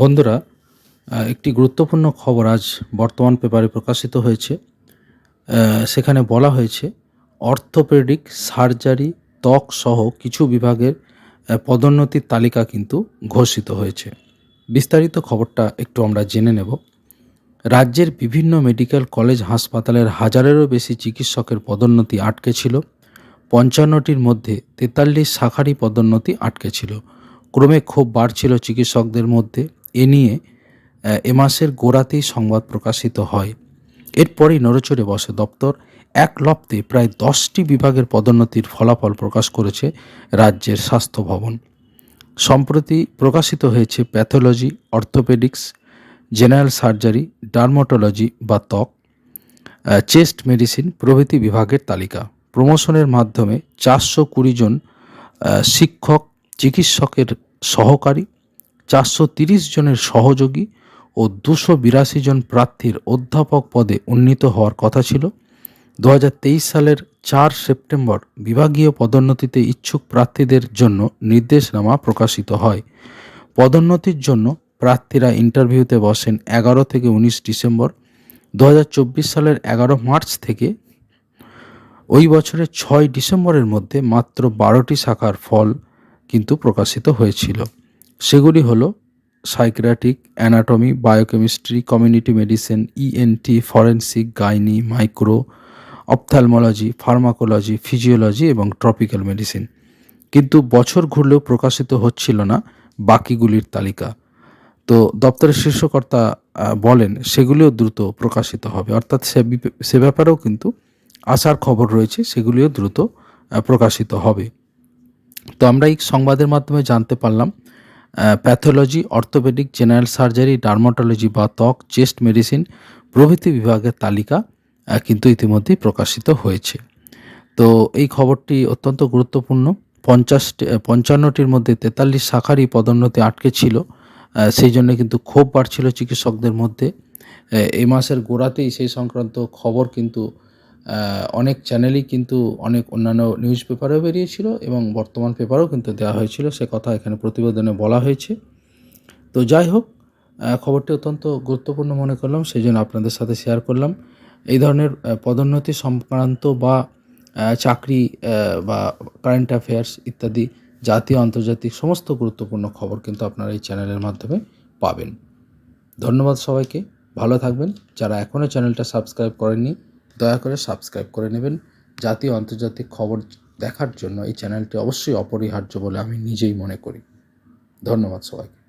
বন্ধুরা একটি গুরুত্বপূর্ণ খবর আজ বর্তমান পেপারে প্রকাশিত হয়েছে। সেখানে বলা হয়েছে, অর্থোপেডিক সার্জারি, ত্বক সহ কিছু বিভাগের পদোন্নতির তালিকা কিন্তু ঘোষিত হয়েছে। বিস্তারিত খবরটা একটু আমরা জেনে নেব। রাজ্যের বিভিন্ন মেডিকেল কলেজ হাসপাতালের হাজারেরও বেশি চিকিৎসকের পদোন্নতি আটকে ছিল। পঞ্চান্নটির মধ্যে তেতাল্লিশ শাখারি পদোন্নতি আটকে ছিল। ক্রমে ক্ষোভ বাড়ছিল চিকিৎসকদের মধ্যে। এ নিয়ে এ মাসের গোড়াতেই সংবাদ প্রকাশিত হয়। এরপরই নড়েচড়ে বসে দপ্তর এক লপ্তে প্রায় দশটি বিভাগের পদোন্নতির ফলাফল প্রকাশ করেছে রাজ্যের স্বাস্থ্য ভবন। সম্প্রতি প্রকাশিত হয়েছে pathology, orthopaedics, general surgery, dermatology বা ত্বক চেস্ট মেডিসিন প্রভৃতি বিভাগের তালিকা। প্রমোশনের মাধ্যমে চারশো কুড়ি জন শিক্ষক, চিকিৎসকের সহকারী চারশো জনের সহযোগী ও দুশো বিরাশি জন প্রার্থীর অধ্যাপক পদে উন্নীত হওয়ার কথা ছিল। দু হাজার তেইশ সালের চার সেপ্টেম্বর বিভাগীয় পদোন্নতিতে ইচ্ছুক প্রার্থীদের জন্য নির্দেশনামা প্রকাশিত হয়। পদোন্নতির জন্য প্রার্থীরা ইন্টারভিউতে বসেন এগারো থেকে উনিশ ডিসেম্বর। দু হাজার চব্বিশ সালের এগারো মার্চ থেকে ওই বছরের ছয় ডিসেম্বরের মধ্যে মাত্র বারোটি শাখার ফল কিন্তু প্রকাশিত হয়েছিল। সেগুলি হলো psychiatric anatomy biochemistry community medicine ENT forensic gynae micro ophthalmology pharmacology physiology এবং ট্রপিক্যাল মেডিসিন কিন্তু বছর ঘুরলেও প্রকাশিত হচ্ছিল না বাকিগুলির তালিকা। তো দপ্তরের শীর্ষকর্তা বলেন, সেগুলিও দ্রুত প্রকাশিত হবে। অর্থাৎ সে সে ব্যাপারেও কিন্তু আসার খবর রয়েছে, সেগুলিও দ্রুত প্রকাশিত হবে। তো আমরা এই সংবাদের মাধ্যমে জানতে পারলাম pathology orthopaedic general surgery dermatology বা ত্বক চেস্ট মেডিসিন প্রভৃতি বিভাগের তালিকা কিন্তু ইতিমধ্যেই প্রকাশিত হয়েছে। তো এই খবরটি অত্যন্ত গুরুত্বপূর্ণ। পঞ্চাশটি পঞ্চান্নটির মধ্যে তেতাল্লিশ শাখারই পদোন্নতি আটকে ছিল। সেই জন্য কিন্তু ক্ষোভ বাড়ছিল চিকিৎসকদের মধ্যে। এই মাসের গোড়াতেই সেই সংক্রান্ত খবর কিন্তু অনেক চ্যানেলই কিন্তু অনেক অন্যান্য নিউজ পেপারেও বেরিয়েছিল এবং বর্তমান পেপারেও কিন্তু দেওয়া হয়েছিল। সে কথা এখানে প্রতিবেদনে বলা হয়েছে। তো যাই হোক খবরটি অত্যন্ত গুরুত্বপূর্ণ মনে করলাম সেই জন্য আপনাদের সাথে শেয়ার করলাম। এই ধরনের পদোন্নতি সংক্রান্ত বা চাকরি বা কারেন্ট অ্যাফেয়ার্স ইত্যাদি জাতীয়, আন্তর্জাতিক সমস্ত গুরুত্বপূর্ণ খবর কিন্তু আপনারা এই চ্যানেলের মাধ্যমে পাবেন। ধন্যবাদ সবাইকে। ভালো থাকবেন। যারা এখনও চ্যানেলটা সাবস্ক্রাইব করেননি দয়া করে সাবস্ক্রাইব করে নেবেন। জাতীয় আন্তর্জাতিক খবর দেখার জন্য এই চ্যানেলটি অবশ্যই অপরিহার্য বলে আমি নিজেই মনে করি। ধন্যবাদ সবাইকে।